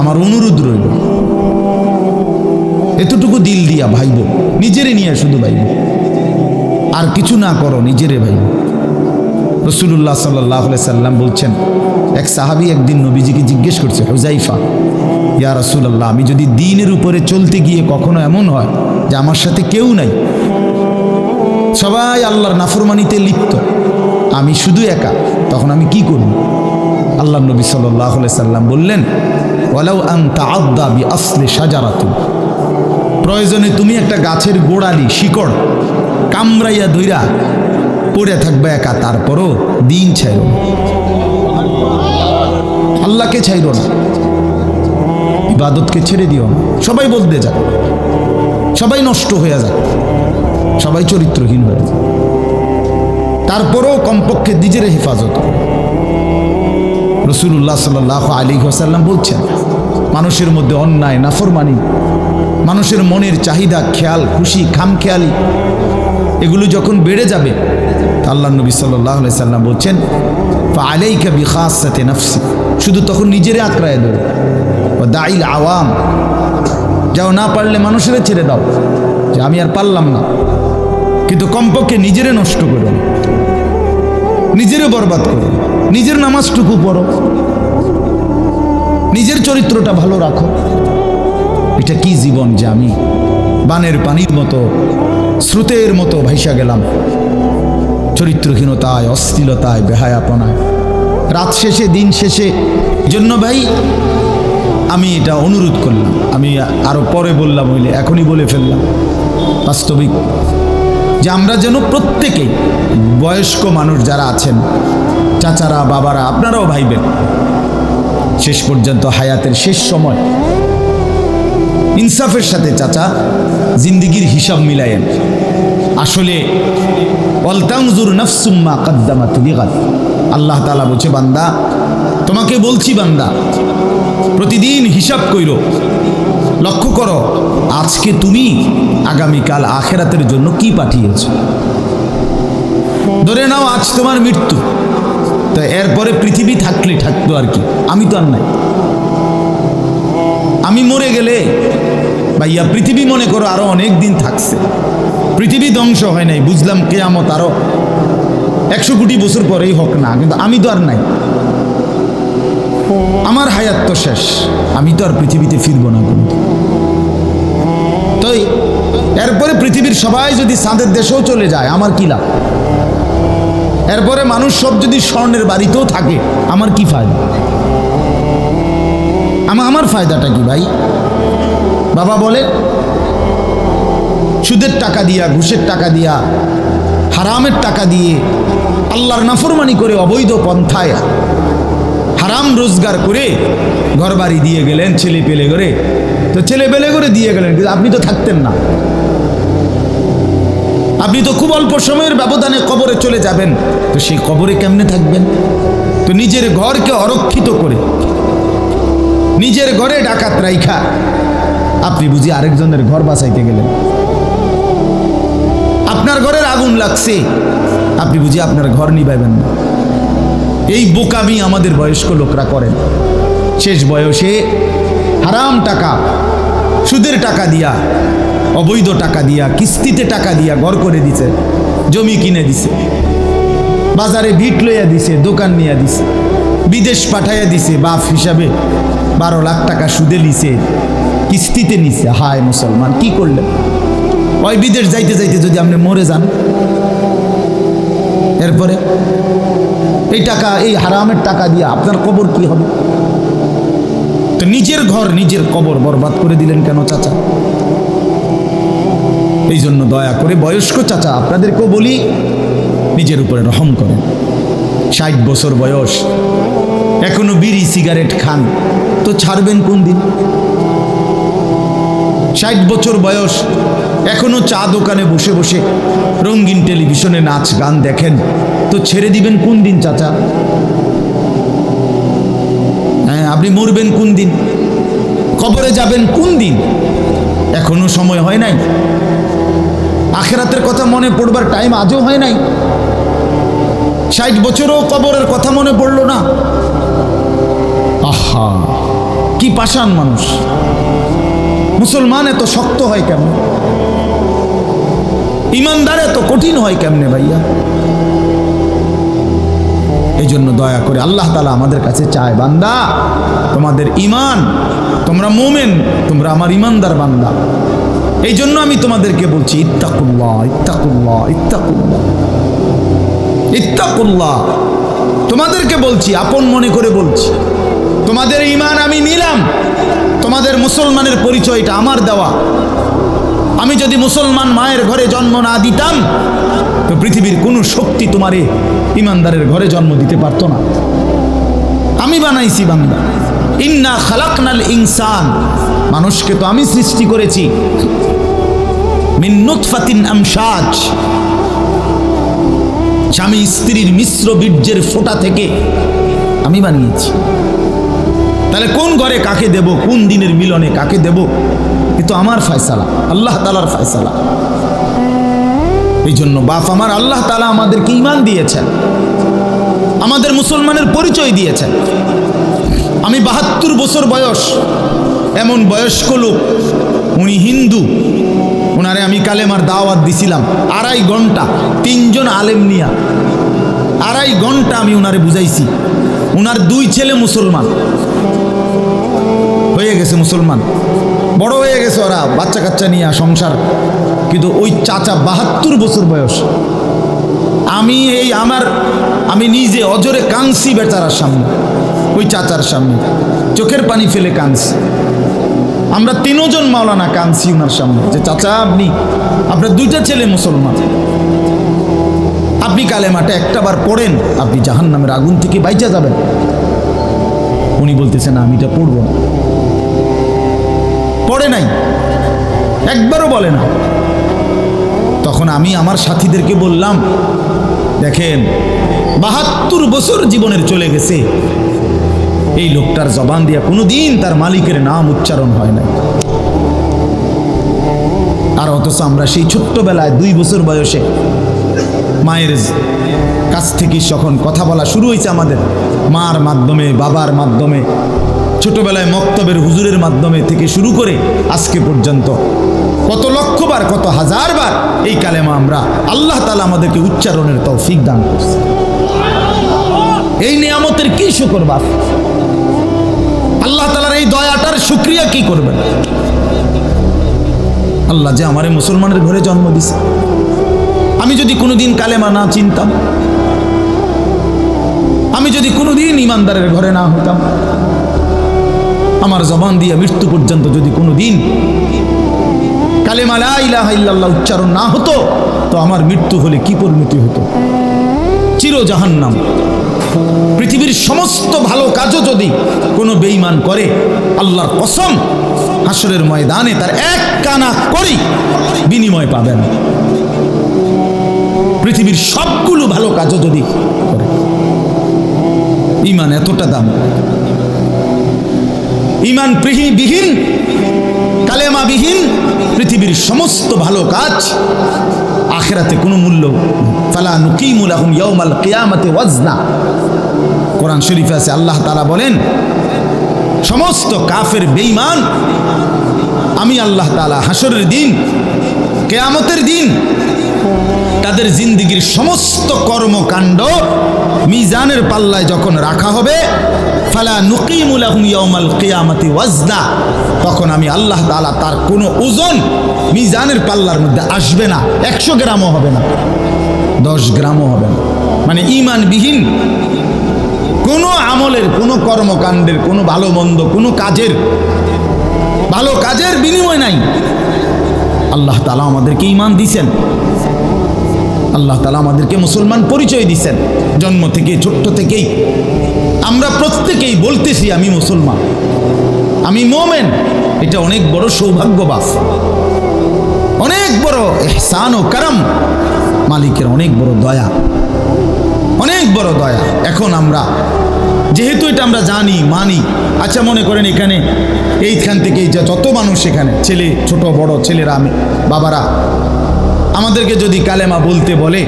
আমার অনুরোধ রইল। এতটুকু দিল দিয়া ভাইব, নিজেরে নিয়ে শুধু ভাইব। আর কিছু না করো, নিজেরে ভাইব। রসুল্লাহ সাল্লাহ সাল্লাম বলছেন, এক সাহাবি একদিন নবীজিকে জিজ্ঞেস করছে হুজাইফা ইয়া রসুল্লাহ আমি যদি দিনের উপরে চলতে গিয়ে কখনো এমন হয় যে আমার সাথে কেউ নাই? সবাই আল্লাহর নাফরমানিতে লিপ্ত। আমি শুধু একা, তখন আমি কি করব? আল্লাহ নবী সাল্লাহ সাল্লাম বললেন বি আসলে প্রয়োজনে তুমি একটা গাছের গোড়ালি, শিকড় কামড়াইয়া ধইরা পড়ে থাকবে একা, তারপরও দিন ছাইর না। আল্লাহকে ছাইর না। ইবাদতকে ছেড়ে দিও না। সবাই বলতে যাক। সবাই নষ্ট হয়ে যাক। সবাই চরিত্রহীন হয়ে যায় তারপরেও কমপক্ষে নিজের হেফাজত। রসুল্লাহ সাল্লাহ আলী হাসাল্লাম বলছেন, মানুষের মধ্যে অন্যায়, নাফরমানি, মানুষের মনের চাহিদা, খেয়াল, খুশি, খামখেয়ালি, এগুলো যখন বেড়ে যাবে আল্লাহ নবী সাল্লাহ সাল্লাম বলছেন আলাইকা সাথে নাফসি শুধু তখন নিজেরে আঁকড়ায় দেবে দাইল আওয়াম যাও না পারলে মানুষের ছেড়ে দাও, যে আমি আর পারলাম না। কিন্তু কমপক্ষে নিজেরে নষ্ট করো। নিজেরে বরবাদ করো নিজের নামাজটুকু পড়ো। নিজের চরিত্রটা ভালো রাখো। এটা কি জীবন যে আমি বানের পানির মতো, স্রোতের মতো ভাইসা গেলাম? চরিত্রহীনতায় অস্থিলতায় বেহায়াপনায়। রাত শেষে, দিন শেষে, জন্য ভাই, আমি এটা অনুরোধ করলাম। আমি আরও পরে বললাম, হইলে এখনই বলে ফেললাম। বাস্তবিক যে আমরা যেন প্রত্যেকেই বয়স্ক মানুষ যারা আছেন চাচারা, বাবারা, আপনারাও ভাইবেন। শেষ পর্যন্ত হায়াতের শেষ সময়। ইনসাফের সাথে চাচা জিন্দিগির হিসাব মিলায়েন। আসলে অলতাংজুর নফসুম্মা কদ্দামা তুলিগাত আল্লাহ তালা বলছে, বান্দা, তোমাকে বলছি বান্দা, প্রতিদিন হিসাব কইর। লক্ষ্য করো, আজকে তুমি আগামীকাল আখেরাতের জন্য কি পাঠিয়েছ? ধরে নাও, আজ তোমার মৃত্যু। তো এরপরে পৃথিবী থাকলে থাকতো আর কি। আমি তো আর নাই। আমি মরে গেলে, ভাইয়া, পৃথিবী মনে করো আরও অনেক দিন থাকছে। পৃথিবী ধ্বংস হয় নাই, বুঝলাম কেয়ামত আরও একশো কোটি বছর পরেই হোক না, কিন্তু আমি তো আর নাই। আমার হায়াত তো শেষ, আমি তো আর পৃথিবীতে ফিরবো না কিন্তু। তাই, এরপরে পৃথিবীর সবাই যদি চাঁদের দেশেও চলে যায়, আমার কি লাভ? এরপরে মানুষ সব যদি স্বর্ণের বাড়িতেও থাকে, আমার কি ফায়দা? আমার আমার ফায়দাটা কি ভাই? বাবা বলে, সুদের টাকা দিয়া, ঘুষের টাকা দিয়া, হারামের টাকা দিয়ে আল্লাহর নাফরমানি করে অবৈধ পন্থায় হারাম রোজগার করে ঘর বাড়ি দিয়ে গেলেন, ছেলে পেলে করে। তো ছেলে পেলে করে দিয়ে গেলেন, কিন্তু আপনি তো থাকতেন না। আপনি তো খুব অল্প সময়ের ব্যবধানে কবরে চলে যাবেন। তো সেই কবরে কেমনে থাকবেন? তো নিজের ঘরকে অরক্ষিত করে। নিজের ঘরে ডাকাত রাইখা। আপনি বুঝি আরেকজনের ঘর বাঁচাইতে গেলেন। আপনার ঘরের আগুন লাগছে। আপনি বুঝি আপনার ঘর নিবাইবেন না। এই বোকামি আমাদের বয়স্ক লোকরা করেন। শেষ বয়সে হারাম টাকা, সুদের টাকা দিয়া অবৈধ টাকা দিয়া, কিস্তিতে টাকা দিয়া ঘর করে দিছে, জমি কিনে দিছে, বাজারে ভিট লইয়া দিছে, দোকান নিয়ে দিছে, বিদেশ পাঠাইয়া দিছে, বাপ হিসাবে বারো লাখ টাকা সুদে নিছে কিস্তিতে নিছে। হায় মুসলমান, কি করলেন? ওই বিদেশ যাইতে যাইতে যদি আপনি মরে যান, এরপরে এই টাকা, এই হারামের টাকা দিয়ে আপনার কবর কি হবে? তো নিজের ঘর, নিজের কবর বরবাদ করে দিলেন কেন চাচা? এই জন্য দয়া করে বয়স্ক চাচা, আপনাদেরকেও বলি, নিজের উপরে রহম করেন। ষাট বছর বয়স, এখনও বিড়ি সিগারেট খান, তো ছাড়বেন কোন দিন? ষাট বছর বয়স, এখনও চা দোকানে বসে বসে রঙিন টেলিভিশনে নাচ গান দেখেন, তো ছেড়ে দিবেন কোন দিন চাচা? হ্যাঁ আপনি মরবেন কোন দিন? কবরে যাবেন কোন দিন? এখনও সময় হয় নাই। আখেরাতের কথা মনে পড়বার টাইম আজও হয় নাই। ষাট বছরও কবরের কথা মনে পড়ল না। আহা, কি পাষাণ মানুষ। মুসলমান এত শক্ত হয় কেমন? ইমানদার এত কঠিন হয় কেমনে ভাইয়া? এই জন্য দয়া করে আল্লাহ তালা আমাদের কাছে চায়, বান্দা। তোমাদের ইমান তোমরা মোমেন, তোমরা আমার ইমানদার বান্দা। এই জন্য আমি তোমাদেরকে বলছি, ইত্তাকুল্লাহ ইত্তাকুল্লাহ ইত্তাকুল্লাহ। ইত্তাকুল্লাহ। তোমাদেরকে বলছি, আপন মনে করে বলছি, তোমাদের ইমান আমি নিলাম। তোমাদের মুসলমানের পরিচয়টা আমার দেওয়া। আমি যদি মুসলমান মায়ের ঘরে জন্ম না দিতাম, তো পৃথিবীর কোনো শক্তি তোমারে ইমানদারের ঘরে জন্ম দিতে পারতো না। আমি বানাইছি বান্দা। ইন্না খালাকনাল ইনসান। মানুষকে তো আমি সৃষ্টি করেছি। স্বামী স্ত্রীর মিশ্র বীর্যের ফোঁটা থেকে আমি বানিয়েছি। তাহলে কোন ঘরে কাকে দেব, কোন দিনের মিলনে কাকে দেব? কিন্তু আমার ফয়সালা, আল্লাহ তালার ফয়সালা। এই জন্য বাপ আমার, আল্লাহ তালা আমাদেরকে ইমান দিয়েছেন। আমাদের মুসলমানের পরিচয় দিয়েছেন। আমি বাহাত্তর বছর বয়স, এমন বয়স্ক লোক, উনি হিন্দু। ওনারে আমি কালেমার দাওয়াত দিছিলাম। আড়াই ঘণ্টা, তিনজন আলেম নিয়া। আড়াই ঘণ্টা আমি ওনারে বুঝাইছি। ওনার দুই ছেলে মুসলমান। হয়ে গেছে মুসলমান। বড় হয়ে গেছে ওরা, বাচ্চা কাচ্চা নিয়ে সংসার। কিন্তু ওই চাচা বাহাত্তর বছর বয়স। আমি এই আমার, আমি নিজে অজরে কাঁদছি বেচারার সামনে, ওই চাচার সামনে। চোখের পানি ফেলে কাঁদছি। আমরা তিনজন মাওলানা কাঁদছি ওনার সামনে, যে চাচা আপনি, আপনার দুইটা ছেলে মুসলমান। আপনি কালেমাটা একটাবার পড়েন, আপনি জাহান নামের আগুন থেকে বাইচা যাবেন। উনি বলতেছেন, আমি এটা পড়ব না। পড়ে নাই। একবারও বলে না। তখন আমি আমার সাথীদেরকে বললাম, দেখেন, বাহাত্তর বছর জীবনের চলে গেছে। এই লোকটার জবান দিয়া কোনোদিন তার মালিকের নাম উচ্চারণ হয় নাই। আর অথচ আমরা সেই ছোট্টবেলায় দুই বছর বয়সে মায়ের কাছ থেকে যখন কথা বলা শুরু হয়েছে আমাদের, মার মাধ্যমে, বাবার মাধ্যমে ছোটবেলায় মক্তবের হুজুরের মাধ্যমে থেকে শুরু করে আজকে পর্যন্ত কত লক্ষবার, কত হাজারবার এই কালেমা আমরা আল্লাহ তালা আমাদেরকে উচ্চারণের তৌফিক দান করছে। এই নিয়ামতের কি শুকর বাপ? আল্লাহ তালার এই দয়াটার শুক্রিয়া কি করবেন? আল্লাহ যে আমারে মুসলমানের ঘরে জন্ম দিছে। আমি যদি কোনোদিন কালেমা না চিনতাম, আমি যদি কোনোদিন ইমানদারের ঘরে না হতাম আমার জবান দিয়ে মৃত্যু পর্যন্ত যদি কোনো দিন ইল্লাল্লাহ উচ্চারণ না হতো, তো আমার মৃত্যু হলে কি পরিণতি হতো? চির জাহান্নাম পৃথিবীর সমস্ত ভালো কাজও যদি কোনো বেঈমান করে, আল্লাহর কসম হাসরের ময়দানে তার এক কানা করেই বিনিময় পাবেন। পৃথিবীর সবগুলো ভালো কাজও যদি করে। ইমান এতটা দাম। ইমান বিহীন কালেমা বিহীন পৃথিবীর সমস্ত ভালো কাজ আখেরাতে কোনো মূল্য ফালা নুকিমুল আহম ইয়ৌমাল কিয়ামতে ওয়াজনা। কোরআন শরীফে আছে, আল্লাহ তালা বলেন, সমস্ত কাফের বেঈমান, আমি আল্লাহ তালা হাসরের দিন, কেয়ামতের দিন তাদের জিন্দিগির সমস্ত কর্মকাণ্ড মিজানের পাল্লায় যখন রাখা হবে, ফালা নুকিমুলাহুম ইয়াউমাল কিয়ামাতি ওয়াজনা, তখন আমি আল্লাহ তাআলা তার কোনো ওজন মিজানের পাল্লার মধ্যে আসবে না, একশো গ্রামও হবে না, দশ গ্রামও হবে না। মানে ইমানবিহীন কোনো আমলের, কোনো কর্মকাণ্ডের, কোনো ভালো মন্দ, কোনো কাজের, ভালো কাজের বিনিময় নাই। আল্লাহ তালা আমাদেরকে ইমান দিছেন আল্লাহ তালা আমাদেরকে মুসলমান পরিচয় দিছেন। জন্ম থেকে ছোট্ট থেকেই। আমরা প্রত্যেকেই বলতেছি, আমি মুসলমান। আমি মোমেন। এটা অনেক বড় সৌভাগ্যবাস। অনেক বড় এহসান ও কারাম। মালিকের অনেক বড় দয়া। অনেক বড় দয়া। এখন আমরা, যেহেতু এটা আমরা জানি, মানি আচ্ছা মনে করেন এখানে, এইখান থেকে যা, যত মানুষ এখানে, ছেলে, ছোট, বড়, ছেলেরা, আমি, বাবারা আমাদেরকে যদি কালেমা বলতে বলে,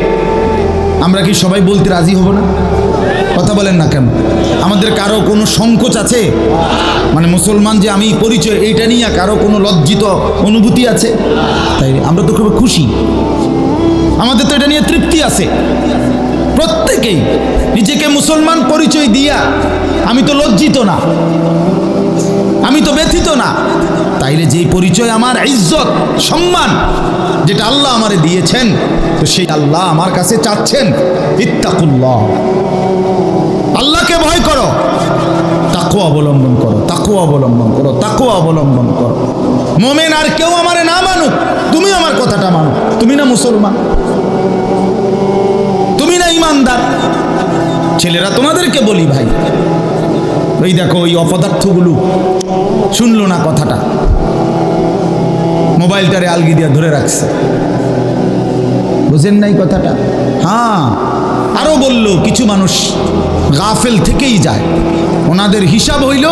আমরা কি সবাই বলতে রাজি হব না? কথা বলেন না কেন? আমাদের কারও কোনো সংকোচ আছে? মানে মুসলমান যে আমি পরিচয়, এইটা নিয়ে কারও কোনো লজ্জিত অনুভূতি আছে? তাই আমরা তো খুব খুশি। আমাদের তো এটা নিয়ে তৃপ্তি আছে। প্রত্যেকেই নিজেকে মুসলমান পরিচয় দিয়া, আমি তো লজ্জিত না। আমি তো ব্যথিত না। তাইলে যেই পরিচয় আমার, ইজ্জত, সম্মান, যেটা আল্লাহ আমারে দিয়েছেন, তো সেই আল্লাহ আমার কাছে চাচ্ছেন, ইত্তাকুল্লাহ। আল্লাহকে ভয় করো। তাকু অবলম্বন করো তাকু অবলম্বন করো তাকু অবলম্বন করো। মোমেন আর কেউ আমারে না মানুক, তুমি আমার কথাটা মানো, তুমি না মুসলমান। তুমি না ইমানদার। ছেলেরা তোমাদেরকে বলি ভাই ওই দেখো ওই অপদার্থগুলো শুনলো না কথাটা। মোবাইলটারে আলগি দিয়া ধরে রাখছে। বুঝেন নাই কথাটা? হ্যাঁ আরও বলল, কিছু মানুষ গাফেল থেকেই যায়। ওনাদের হিসাব হইল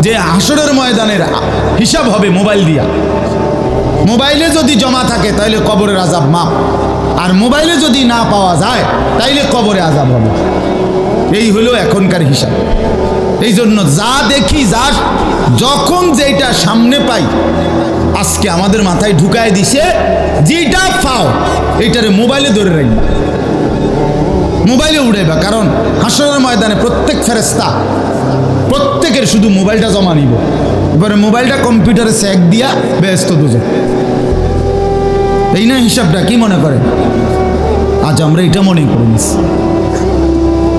যে আসরের ময়দানের হিসাব হবে মোবাইল দিয়া। মোবাইলে যদি জমা থাকে তাহলে কবরের আজাব মাপ আর মোবাইলে যদি না পাওয়া যায়, তাইলে কবরে আজাব হবে। এই হলো এখনকার হিসাব। এই জন্য যা দেখি, যা যখন যেটা সামনে পাই, আজকে আমাদের মাথায় ঢুকায় দিছে যেটা পাও, এইটারে মোবাইলে ধরে রাখবা। মোবাইলে উড়াইবা, কারণ হাসরের ময়দানে প্রত্যেক ফেরেস্তা প্রত্যেকের শুধু মোবাইলটা জমা নিব। এবারে মোবাইলটা কম্পিউটারে স্যাক দিয়া ব্যস্ত দুজো এই না হিসাবটা, কি মনে করে আজ আমরা এটা মনে করে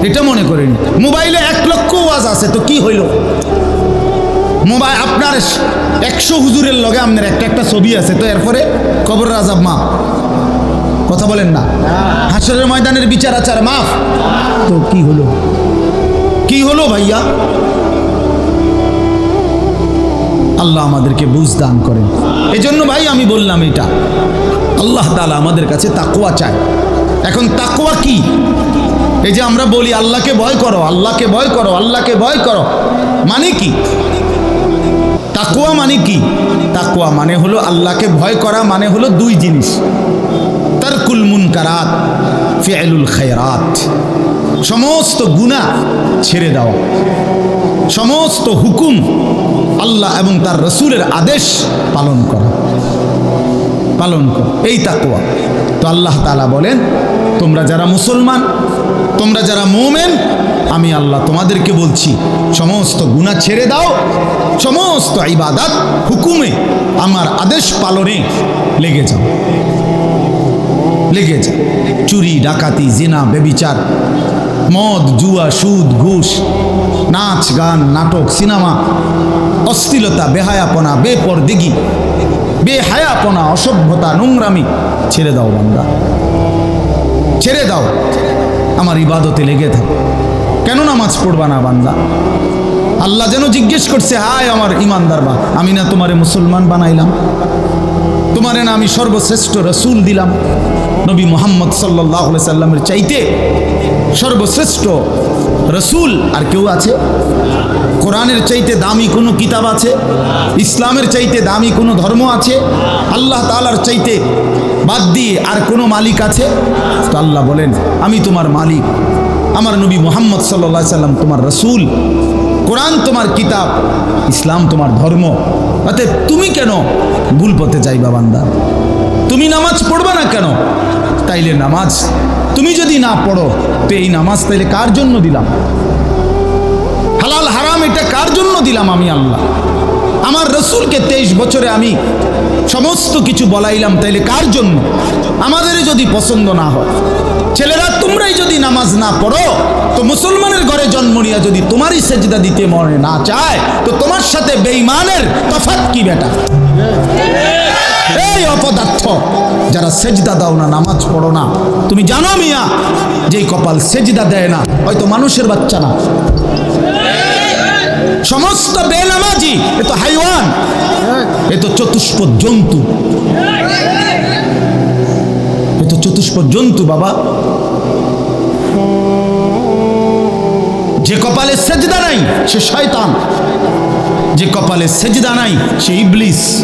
এটা মনে করেন। মোবাইলে এক লক্ষ ওয়াজ আছে, তো কি হইল? মোবাইল আপনার একশো হুজুরের লগে আপনার একটা একটা ছবি আছে, তো এরপরে কবর রাজাব মা। কথা বলেন না। হাসরের ময়দানের বিচার আচার মাফ। তো কি হলো? কি হলো ভাইয়া? আল্লাহ আমাদেরকে বুঝ দান করেন। এজন্য ভাই আমি বললাম এটা। আল্লাহ তালা আমাদের কাছে তাকুয়া চায়। এখন তাকুয়া কি? এই যে আমরা বলি, আল্লাহকে ভয় করো, আল্লাহকে ভয় করো, আল্লাহকে ভয় করো মানে কি? তাকুয়া মানে কি? তাকুয়া মানে হলো আল্লাহকে ভয় করা মানে হলো দুই জিনিস। তারকুল মুনকারাত, ফিআলুল খায়রাত। সমস্ত গুণা ছেড়ে দেওয়া সমস্ত হুকুম আল্লাহ এবং তার রসুলের আদেশ পালন করা। পালন কর। এই তাকুয়া তো আল্লাহ তালা বলেন, তোমরা যারা মুসলমান তোমরা যারা মোমেন, আমি আল্লাহ তোমাদেরকে বলছি, সমস্ত গুণা ছেড়ে দাও, সমস্ত ইবাদাত হুকুমে আমার আদেশ পালনে লেগে যাও। লেগে যাও। চুরি, ডাকাতি, জিনা, বেবিচার, মদ, জুয়া, সুদ, ঘুষ, নাচ, গান, নাটক, সিনেমা, অশ্লীলতা, বেহায়াপনা, বেপরদিগি, বেহায়াপনা, অসভ্যতা, নোংরামি ছেড়ে দাও বান্দা। ছেড়ে দাও। আমার ইবাদতে লেগে থাক। কেন নামাজ পড়বা না বান্দা? আল্লাহ যেন জিজ্ঞেস করছে, হায় আমার ইমানদার বা, আমি না তোমারে মুসলমান বানাইলাম। তোমারে না আমি সর্বশ্রেষ্ঠ রসুল দিলাম। নবী মোহাম্মদ সাল্লাহ সাল্লামের চাইতে সর্বশ্রেষ্ঠ রসুল আর কেউ আছে? কোরআনের চাইতে দামি কোনো কিতাব আছে? ইসলামের চাইতে দামি কোনো ধর্ম আছে? আল্লাহ তালার চাইতে বাদ দিয়ে আর কোনো মালিক আছে? তো আল্লাহ বলেন, আমি তোমার মালিক। আমার নবী মোহাম্মদ সাল্লা সাল্লাম তোমার রসুল। কোরআন তোমার কিতাব, ইসলাম তোমার ধর্ম। অতএব তুমি কেন ভুল পথে যাইবা বান্দা? তুমি নামাজ পড়বে না কেন? তাইলে নামাজ। তুমি যদি না পড়ো, তো এই নামাজ তাইলে কার জন্য দিলাম? হালাল হারাম এটা কার জন্য দিলাম আমি আল্লাহ? আমার রসুলকে তেইশ বছরে আমি সমস্ত কিছু বলাইলাম, তাইলে কার জন্য? আমাদের যদি পছন্দ না হয়। ছেলেরা, তোমরাই যদি নামাজ না পড়ো, তো মুসলমানের ঘরে জন্ম নিয়ে যদি তোমারই সেজদা দিতে মনে না চায়, তো তোমার সাথে বেঈমানের তফাৎ কি বেটা? এই অপদার্থ, যারা সেজদা দাও না, নামাজ পড়ো না। তুমি জানো মিয়া, যেই কপাল সেজদা দেয় না, হয়তো মানুষের বাচ্চা না। সমস্ত বেনামাজি, এ তো হাইওয়ান, এ তো চতুষ্প জন্তু। এ তো চতুষ্প জন্তু, বাবা। যে কপালে সেজদা নাই, সে শয়তান। যে কপালে সেজদা নাই, সে ইবলিস।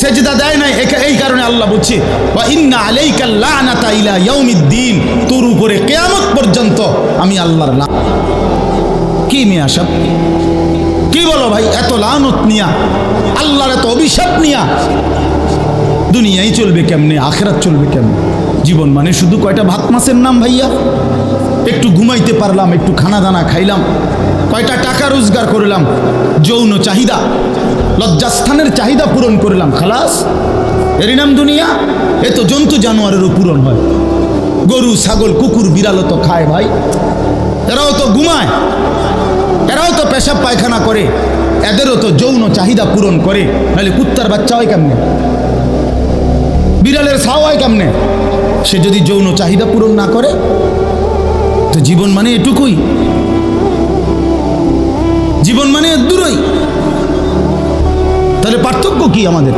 সেজদা দেয় নাই এই কারণে আল্লাহ বলছে বা ইন্না আলাইকা লানাতা ইলা তোর উপরে কিয়ামত পর্যন্ত আমি আল্লাহর লা কি মিয়া সব কি বলো ভাই, এত লানত নিয়া, আল্লাহর এত অভিশাপ নিয়া। দুনিয়াই চলবে কেমনে, আখেরাত চলবে কেমনে? জীবন মানে শুধু কয়টা ভাত মাছের নাম ভাইয়া? একটু ঘুমাইতে পারলাম, একটু খানা দানা খাইলাম, কয়টা টাকা রোজগার করলাম, যৌন চাহিদা, লজ্জাস্থানের চাহিদা পূরণ করলাম, খালাস। এরই নাম দুনিয়া, এ তো জন্তু জানোয়ারেরও পূরণ হয়। গরু, ছাগল, কুকুর, বিড়ালও তো খায় ভাই। এরাও তো ঘুমায়, এরাও তো পেশাব পায়খানা করে, এদেরও তো যৌন চাহিদা পূরণ করে। নাহলে কুত্তার বাচ্চা হয় কেমনে? বিড়ালের ছাও হয় কেমনে? সে যদি যৌন চাহিদা পূরণ না করে, তো জীবন মানে এটুকুই। জীবন মানে দূরই তাহলে পার্থক্য কি আমাদের?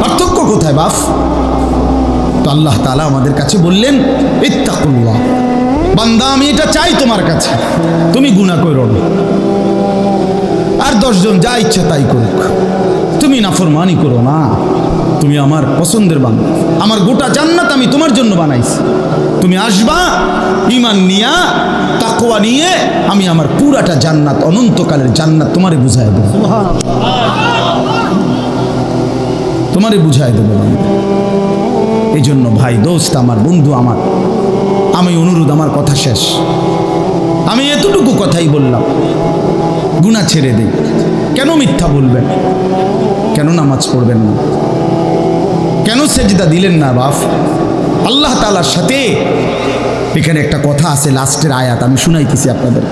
পার্থক্য কোথায় বাফ তো আল্লাহ তালা আমাদের কাছে বললেন, ইত্তাকুল্লাহ। বান্দা, আমি এটা চাই তোমার কাছে। তুমি গুণা করো না। আর দশজন যা ইচ্ছা তাই করুক। তুমি নাফরমানি করো না। তুমি আমার পছন্দের বান আমার গোটা জান্নাত আমি তোমার জন্য বানাইছি। তুমি আসবা ইমান নিয়া তাকোয়া নিয়ে আমি আমার পুরাটা জান্নাত, অনন্তকালের জান্নাত তোমারে বুঝাই দেবো। তোমারে বুঝাই দেবো এই জন্য ভাই, দোস্ত আমার, বন্ধু আমার, আমি অনুরোধ, আমার কথা শেষ। আমি এতটুকু কথাই বললাম। গুণা ছেড়ে দেই কেন মিথ্যা বলবেন? কেন নামাজ পড়বেন না? কেন সেজদা দিলেন না, বাপ? আল্লাহ তালার সাথে এখানে একটা কথা আছে, লাস্টের আয়াত, আমি শুনাইতেছি আপনাদের